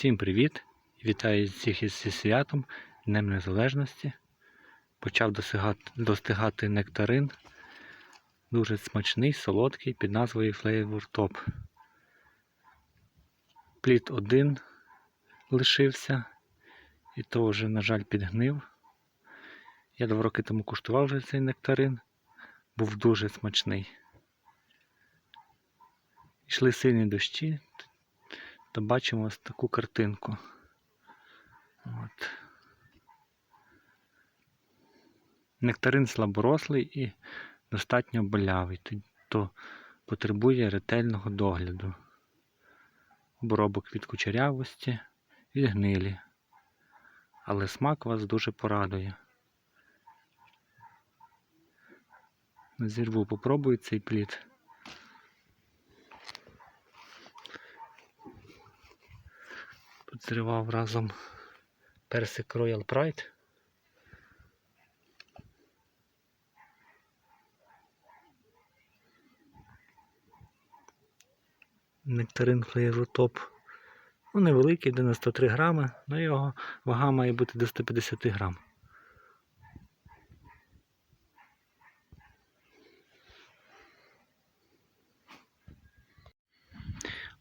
Всім привіт! Вітаю всіх із святом, Днем Незалежності. Почав достигати нектарин. Дуже смачний, солодкий під назвою Flavor Top. Плід один лишився, і то вже, на жаль, підгнив. Я два роки тому куштував вже цей нектарин, був дуже смачний. Йшли сильні дощі, то бачимо ось таку картинку. От. Нектарин слаборослий і достатньо болявий, то- потребує ретельного догляду. Обробок від кучерявості, від гнилі. Але смак вас дуже порадує. Зірву, попробую цей плід. Зривав разом персик Royal Pride. Нектарин Top. Ну, невеликий, 93 грами, але його вага має бути до 150 грам.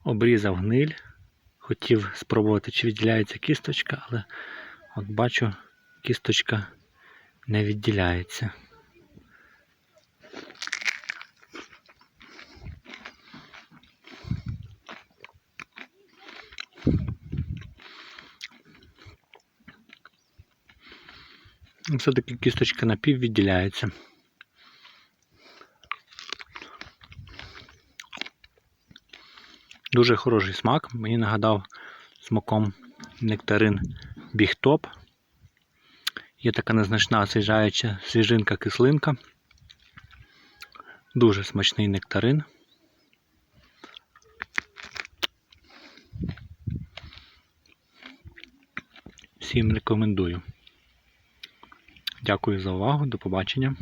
Обрізав гниль. Хотів спробувати, чи відділяється кісточка, але от бачу, кісточка не відділяється. Все-таки кісточка напів відділяється. Дуже хороший смак. Мені нагадав смаком нектарин Бігтоп. Є така незначна освіжаюча свіжинка кислинка. Дуже смачний нектарин. Всім рекомендую. Дякую за увагу. До побачення.